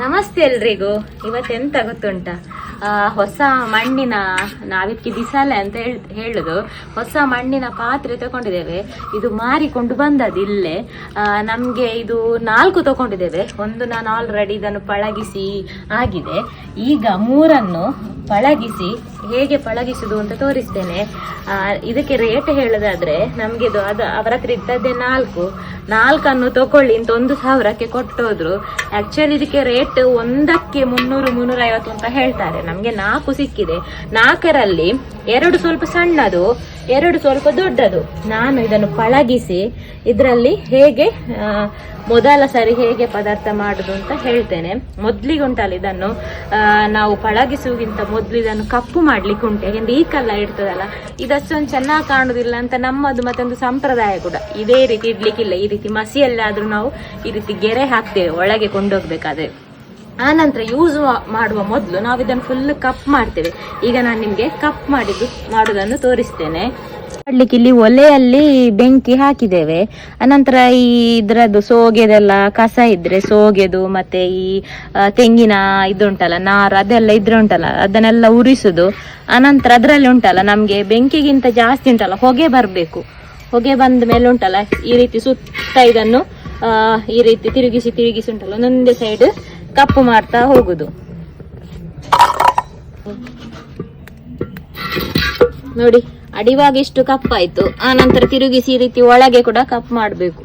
ನಮಸ್ತೆ ಎಲ್ರಿಗೂ. ಇವತ್ತೆಂತ ಗೊತ್ತುಂಟ? ಹೊಸ ಮಣ್ಣಿನ ನಾವಿದಕ್ಕೆ ಬಿಸಾಲೆ ಅಂತ ಹೇಳ್, ಹೇಳುದು. ಹೊಸ ಮಣ್ಣಿನ ಪಾತ್ರೆ ತಗೊಂಡಿದ್ದೇವೆ. ಇದು ಮಾರಿಕೊಂಡು ಬಂದದ್ದು ಇಲ್ಲೇ. ನಮ್ಗೆ ಇದು ನಾಲ್ಕು ತಗೊಂಡಿದ್ದೇವೆ. ಒಂದು ನಾನು ಆಲ್ರೆಡಿ ಇದನ್ನು ಪಳಗಿಸಿ ಆಗಿದೆ. ಈಗ ಮೂರನ್ನು ಪಳಗಿಸಿ, ಹೇಗೆ ಪಳಗಿಸುದು ಅಂತ ತೋರಿಸ್ತೇನೆ. ಇದಕ್ಕೆ ರೇಟ್ ಹೇಳೋದಾದ್ರೆ ನಮ್ಗೆ ಇದು ಅದು ಅವರ ಹತ್ರ ಇದ್ದದ್ದೇ ನಾಲ್ಕು. ನಾಲ್ಕನ್ನು ತಗೊಳ್ಳಿ ಅಂತ ಒಂದು ಸಾವಿರಕ್ಕೆ ಕೊಟ್ಟೋದ್ರು. ಆ್ಯಕ್ಚುಲಿ ಇದಕ್ಕೆ ರೇಟ್ ಒಂದಕ್ಕೆ ಮುನ್ನೂರು ಮುನ್ನೂರ ಐವತ್ತು ಅಂತ ಹೇಳ್ತಾರೆ. ನಮಗೆ ನಾಲ್ಕು ಸಿಕ್ಕಿದೆ. ನಾಲ್ಕರಲ್ಲಿ ಎರಡು ಸ್ವಲ್ಪ ಸಣ್ಣದು, ಎರಡು ಸ್ವಲ್ಪ ದೊಡ್ಡದು. ನಾನು ಇದನ್ನು ಪಳಗಿಸಿ ಇದರಲ್ಲಿ ಹೇಗೆ ಮೊದಲ ಸರಿ ಹೇಗೆ ಪದಾರ್ಥ ಮಾಡುದು ಅಂತ ಹೇಳ್ತೇನೆ. ಮೊದಲಿಗೆ ಉಂಟಲ್ಲ ಇದನ್ನು ನಾವು ಪಳಗಿಸುವುದಕ್ಕಿಂತ ಮೊದಲು ಇದನ್ನು ಕಪ್ಪು ಮಾಡ್ಲಿಕ್ಕೆ ಉಂಟು. ಯಾಕೆಂದ್ರೆ ಈ ಕಲ್ಲ ಇರ್ತದಲ್ಲ, ಇದಷ್ಟೊಂದು ಚೆನ್ನಾಗಿ ಕಾಣುವುದಿಲ್ಲ ಅಂತ ನಮ್ಮದು ಮತ್ತೊಂದು ಸಂಪ್ರದಾಯ ಕೂಡ. ಇದೇ ರೀತಿ ಇಡ್ಲಿಕ್ಕಿಲ್ಲ. ಈ ರೀತಿ ಮಸಿಯಲ್ಲಾದರೂ ನಾವು ಈ ರೀತಿ ಗೆರೆ ಹಾಕ್ತೇವೆ, ಒಳಗೆ ಕೊಂಡೋಗ್ಬೇಕಾದ್ರೆ. ಆ ನಂತರ ಯೂಸ್ ಮಾಡುವ ಮೊದಲು ನಾವು ಇದನ್ನು ಫುಲ್ ಕಪ್ ಮಾಡ್ತೇವೆ. ಈಗ ನಾನು ನಿಮಗೆ ಕಪ್ ಮಾಡಿದ್ದು ಮಾಡುವುದನ್ನು ತೋರಿಸ್ತೇನೆ. ಮಾಡ್ಲಿಕ್ಕೆ ಇಲ್ಲಿ ಒಲೆಯಲ್ಲಿ ಬೆಂಕಿ ಹಾಕಿದ್ದೇವೆ. ಅನಂತರ ಈ ಇದ್ರದ್ದು ಸೋಗೆದೆಲ್ಲ ಕಸ ಇದ್ರೆ ಸೋಗೆದು, ಮತ್ತೆ ಈ ತೆಂಗಿನ ಇದುಂಟಲ್ಲ, ನಾರು ಅದೆಲ್ಲ ಇದ್ರೆ ಉಂಟಲ್ಲ, ಅದನ್ನೆಲ್ಲ ಉರಿಸುದು. ಅನಂತರ ಅದರಲ್ಲಿ ಉಂಟಲ್ಲ, ನಮ್ಗೆ ಬೆಂಕಿಗಿಂತ ಜಾಸ್ತಿ ಉಂಟಲ್ಲ, ಹೊಗೆ ಬರಬೇಕು. ಹೊಗೆ ಬಂದ ಮೇಲೆ ಉಂಟಲ್ಲ, ಈ ರೀತಿ ಸುತ್ತ ಇದನ್ನು ಈ ರೀತಿ ತಿರುಗಿಸಿ ತಿರುಗಿಸಿ ಉಂಟಲ್ಲ, ಒಂದೊಂದೇ ಸೈಡ್ ಕಪ್ಪು ಮಾಡ್ತಾ ಹೋಗುದು. ನೋಡಿ, ಅಡಿವಾಗ ಇಷ್ಟು ಕಪ್ಪಾಯ್ತು. ಆ ನಂತರ ತಿರುಗಿಸಿ ರೀತಿ ಒಳಗೆ ಕೂಡ ಕಪ್ ಮಾಡಬೇಕು.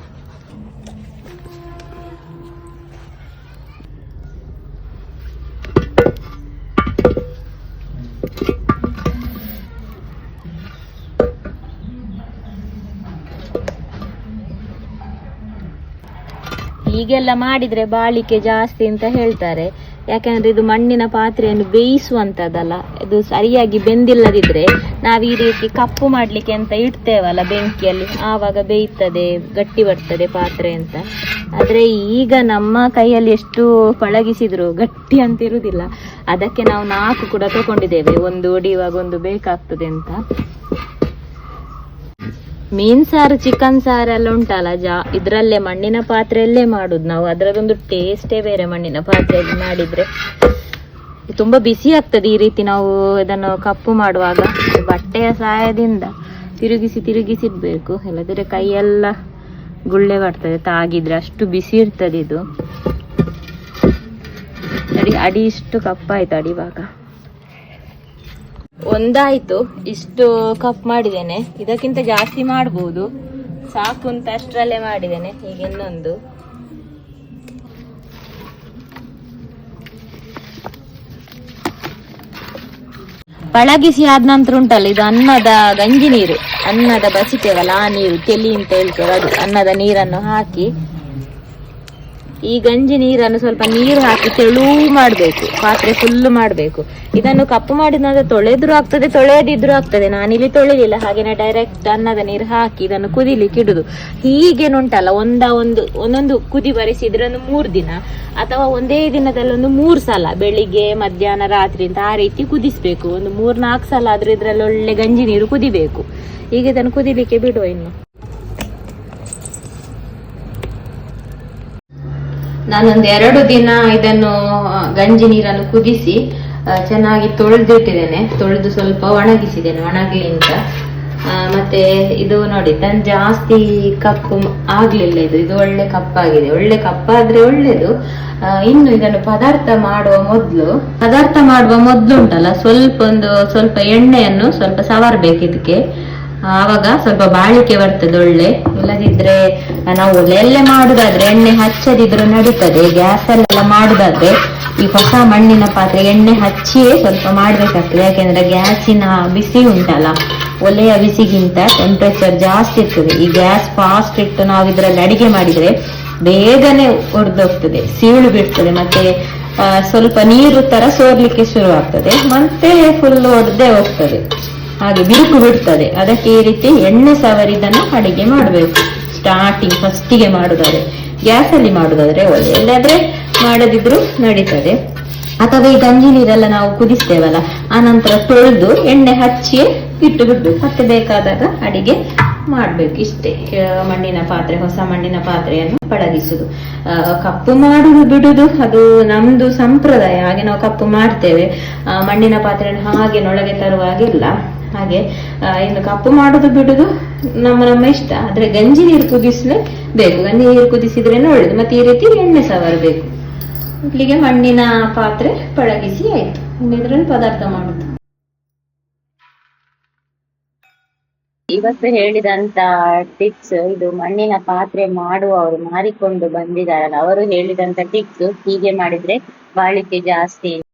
ಹೀಗೆಲ್ಲ ಮಾಡಿದ್ರೆ ಬಾಳಿಕೆ ಜಾಸ್ತಿ ಅಂತ ಹೇಳ್ತಾರೆ. ಯಾಕಂದ್ರೆ ಇದು ಮಣ್ಣಿನ ಪಾತ್ರೆಯನ್ನು ಬೇಯಿಸುವಂತದಲ್ಲ ಇದು ಸರಿಯಾಗಿ ಬೆಂದಿಲ್ಲದಿದ್ರೆ ನಾವು ಈ ರೀತಿ ಕಪ್ಪು ಮಾಡ್ಲಿಕ್ಕೆ ಅಂತ ಇಡ್ತೇವಲ್ಲ ಬೆಂಕಿಯಲ್ಲಿ. ಆವಾಗ ಬೇಯ್ತದೆ, ಗಟ್ಟಿ ಬರ್ತದೆ ಪಾತ್ರೆ ಅಂತ. ಆದ್ರೆ ಈಗ ನಮ್ಮ ಕೈಯಲ್ಲಿ ಎಷ್ಟು ಪಳಗಿಸಿದ್ರು ಗಟ್ಟಿ ಅಂತ ಇರುವುದಿಲ್ಲ ಅದಕ್ಕೆ ನಾವು ನಾಲ್ಕು ಕೂಡ ತಗೊಂಡಿದ್ದೇವೆ. ಒಂದು ಒಡಿಯುವಾಗ ಒಂದು ಬೇಕಾಗ್ತದೆ ಅಂತ. ಮೀನ್ ಸಾರು, ಚಿಕನ್ ಸಾರು ಎಲ್ಲ ಉಂಟಲ್ಲ ಜಾ? ಇದರಲ್ಲೇ ಮಣ್ಣಿನ ಪಾತ್ರೆಯಲ್ಲೇ ಮಾಡುದು ನಾವು. ಅದರದೊಂದು ಟೇಸ್ಟೇ ಬೇರೆ ಮಣ್ಣಿನ ಪಾತ್ರೆಯಲ್ಲಿ ಮಾಡಿದ್ರೆ. ತುಂಬಾ ಬಿಸಿ ಆಗ್ತದೆ ಈ ರೀತಿ ನಾವು ಇದನ್ನು ಕಪ್ಪು ಮಾಡುವಾಗ. ಬಟ್ಟೆಯ ಸಹಾಯದಿಂದ ತಿರುಗಿಸಿ ತಿರುಗಿಸಿಡ್ಬೇಕು ಇಲ್ಲದಿದ್ರೆ ಕೈಯೆಲ್ಲ ಗುಳ್ಳೆ ಬರ್ತದೆ, ತಾಗಿದ್ರೆ. ಅಷ್ಟು ಬಿಸಿ ಇರ್ತದೆ ಇದು. ಅಡಿ ಅಡಿ ಇಷ್ಟು ಕಪ್ಪಾಯ್ತು ಅಡಿವಾಗ. ಒಂದಾಯ್ತು. ಇಷ್ಟು ಕಪ್ ಮಾಡಿದ್ದೇನೆ. ಇದಕ್ಕಿಂತ ಜಾಸ್ತಿ ಮಾಡ್ಬೋದು. ಸಾಕು ಅಂತ ಅಷ್ಟರಲ್ಲೇ ಮಾಡಿದ್ದೇನೆ. ಈಗ ಇನ್ನೊಂದು. ಪಳಗಿಸಿ ಆದ ನಂತರ ಉಂಟಲ್ಲ, ಇದು ಅನ್ನದ ಗಂಜಿ ನೀರು, ಅನ್ನದ ಬಸಿತೇವಲ್ಲ, ಆ ನೀರು, ತೆಲಿ ಅಂತ ಹೇಳ್ತೇವೆ ಅದು, ಅನ್ನದ ನೀರನ್ನು ಹಾಕಿ ಈ ಗಂಜಿ ನೀರನ್ನು ಸ್ವಲ್ಪ ನೀರು ಹಾಕಿ ತೆಳು ಮಾಡಬೇಕು, ಪಾತ್ರೆ ಫುಲ್ ಮಾಡಬೇಕು. ಇದನ್ನು ಕಪ್ಪು ಮಾಡಿದ ನಂತರ ತೊಳೆದ್ರು ಆಗ್ತದೆ, ತೊಳೆಯದಿದ್ರೂ ಆಗ್ತದೆ. ನಾನಿಲ್ಲಿ ತೊಳೆದಿಲ್ಲ ಹಾಗೇನೆ ಡೈರೆಕ್ಟ್ ಅನ್ನದ ನೀರು ಹಾಕಿ ಇದನ್ನು ಕುದಿಲಿಕ್ಕೆ ಇಡುದು. ಹೀಗೇನುಂಟಲ್ಲ ಒಂದ ಒಂದು, ಒಂದೊಂದು ಕುದಿ ಬರೆಸಿದ್ರೆ ಒಂದು ಮೂರು ದಿನ, ಅಥವಾ ಒಂದೇ ದಿನದಲ್ಲಿ ಒಂದು ಮೂರು ಸಲ, ಬೆಳಿಗ್ಗೆ, ಮಧ್ಯಾಹ್ನ, ರಾತ್ರಿ ಅಂತ ಆ ರೀತಿ ಕುದಿಸ್ಬೇಕು. ಒಂದು ಮೂರ್ನಾಲ್ಕು ಸಲ ಆದ್ರೂ ಇದ್ರಲ್ಲಿ ಒಳ್ಳೆ ಗಂಜಿ ನೀರು ಕುದಿಬೇಕು. ಈಗ ಇದನ್ನು ಕುದಿಲಿಕ್ಕೆ ಬಿಡುವ ಇನ್ನು. ನಾನೊಂದು ಎರಡು ದಿನ ಇದನ್ನು ಗಂಜಿ ನೀರನ್ನು ಕುದಿಸಿ ಚೆನ್ನಾಗಿ ತೊಳೆದಿಟ್ಟಿದ್ದೇನೆ. ತೊಳೆದು ಸ್ವಲ್ಪ ಒಣಗಿಸಿದ್ದೇನೆ ಒಣಗಲಿ ಅಂತ ಮತ್ತೆ ಇದು ನೋಡಿ ತನ್ ಜಾಸ್ತಿ ಕಪ್ಪು ಆಗ್ಲಿಲ್ಲ ಇದು. ಇದು ಒಳ್ಳೆ ಕಪ್ಪಾಗಿದೆ. ಒಳ್ಳೆ ಕಪ್ಪಾದ್ರೆ ಒಳ್ಳೇದು. ಇನ್ನು ಇದನ್ನು ಪದಾರ್ಥ ಮಾಡುವ ಮೊದಲು, ಪದಾರ್ಥ ಮಾಡುವ ಮೊದಲು ಉಂಟಲ್ಲ, ಸ್ವಲ್ಪ ಒಂದು, ಸ್ವಲ್ಪ ಎಣ್ಣೆಯನ್ನು ಸ್ವಲ್ಪ ಸವರ್ಬೇಕು ಇದಕ್ಕೆ. ಆವಾಗ ಸ್ವಲ್ಪ ಬಾಳಿಕೆ ಬರ್ತದೆ ಒಳ್ಳೆ. ಇಲ್ಲದಿದ್ರೆ ನಾವು ಒಲೆಯಲ್ಲೇ ಮಾಡುದಾದ್ರೆ ಎಣ್ಣೆ ಹಚ್ಚದಿದ್ರು ನಡೀತದೆ ಗ್ಯಾಸ್ ಅಲ್ಲೆಲ್ಲ ಮಾಡುದಾದ್ರೆ ಈ ಹೊಸ ಮಣ್ಣಿನ ಪಾತ್ರೆ ಎಣ್ಣೆ ಹಚ್ಚಿಯೇ ಸ್ವಲ್ಪ ಮಾಡ್ಬೇಕಾಗ್ತದೆ. ಯಾಕೆಂದ್ರೆ ಗ್ಯಾಸಿನ ಬಿಸಿ ಉಂಟಲ್ಲ, ಒಲೆಯ ಬಿಸಿಗಿಂತ ಟೆಂಪ್ರೇಚರ್ ಜಾಸ್ತಿ ಇರ್ತದೆ. ಈ ಗ್ಯಾಸ್ ಫಾಸ್ಟ್ ಇಟ್ಟು ನಾವು ಇದರಲ್ಲಿ ಅಡಿಗೆ ಮಾಡಿದ್ರೆ ಬೇಗನೆ ಒಡೆದೋಗ್ತದೆ, ಸೀಳು ಬಿಡ್ತದೆ, ಮತ್ತೆ ಸ್ವಲ್ಪ ನೀರು ತರ ಸೋರ್ಲಿಕ್ಕೆ ಶುರು ಆಗ್ತದೆ ಮತ್ತೆ ಫುಲ್ ಒಡೆದೇ ಹೋಗ್ತದೆ. ಹಾಗೆ ಬಿರುಕು ಬಿಡ್ತದೆ. ಅದಕ್ಕೆ ಈ ರೀತಿ ಎಣ್ಣೆ ಸವರಿದನ್ನು ಅಡಿಗೆ ಮಾಡಬೇಕು. ಸ್ಟಾರ್ಟಿಂಗ್ ಫಸ್ಟಿಗೆ ಮಾಡುದಾದ್ರೆ, ಗ್ಯಾಸಲ್ಲಿ ಮಾಡೋದಾದ್ರೆ ಒಳ್ಳೆಯದಾದ್ರೆ ಆದ್ರೆ ಮಾಡದಿದ್ರು ನಡೀತದೆ. ಅಥವಾ ಈ ಗಂಜಿ ನೀರೆಲ್ಲ ನಾವು ಕುದಿಸ್ತೇವಲ್ಲ ಆನಂತರ ನಂತರ ತೊಳೆದು ಎಣ್ಣೆ ಹಚ್ಚಿ ಇಟ್ಟು ಬಿಟ್ಟು ಮತ್ತೆ ಬೇಕಾದಾಗ ಅಡಿಗೆ ಮಾಡಬೇಕು. ಇಷ್ಟೇ ಮಣ್ಣಿನ ಪಾತ್ರೆ, ಹೊಸ ಮಣ್ಣಿನ ಪಾತ್ರೆಯನ್ನು ಪಳಗಿಸುದು. ಕಪ್ಪು ಮಾಡುದು ಬಿಡುದು, ಅದು ನಮ್ದು ಸಂಪ್ರದಾಯ. ಹಾಗೆ ನಾವು ಕಪ್ಪು ಮಾಡ್ತೇವೆ. ಮಣ್ಣಿನ ಪಾತ್ರೆಯನ್ನು ಹಾಗೆ ನೊಳಗೆ ತರುವಾಗಿಲ್ಲ ಹಾಗೆ ಇನ್ನು ಕಪ್ಪು ಮಾಡುದು ಬಿಡುದು ನಮ್ಮ ನಮ್ಮ ಇಷ್ಟ. ಆದ್ರೆ ಗಂಜಿ ನೀರು ಕುದಿಸ್ಲೇ ಬೇಕು. ಗಂಜಿ ನೀರು ಕುದಿಸಿದ್ರೆ ಒಳ್ಳೇದು. ಮತ್ತೆ ಈ ರೀತಿ ಎಣ್ಣೆ ಸವರಬೇಕು ಇಲ್ಲಿಗೆ ಮಣ್ಣಿನ ಪಾತ್ರೆ ಪಳಗಿಸಿ ಆಯ್ತು. ಇನ್ನಿದ್ರಲ್ಲಿ ಪದಾರ್ಥ ಮಾಡುದು. ಇವತ್ತು ಹೇಳಿದಂತ ಟಿಪ್ಸ್ ಇದು ಮಣ್ಣಿನ ಪಾತ್ರೆ ಮಾಡುವವರು ಮಾರಿಕೊಂಡು ಬಂದಿದ್ದಾರಲ್ಲ, ಅವರು ಹೇಳಿದಂತ ಟಿಪ್ಸ್ ಹೀಗೆ ಮಾಡಿದ್ರೆ ಬಾಳಿಕೆ ಜಾಸ್ತಿ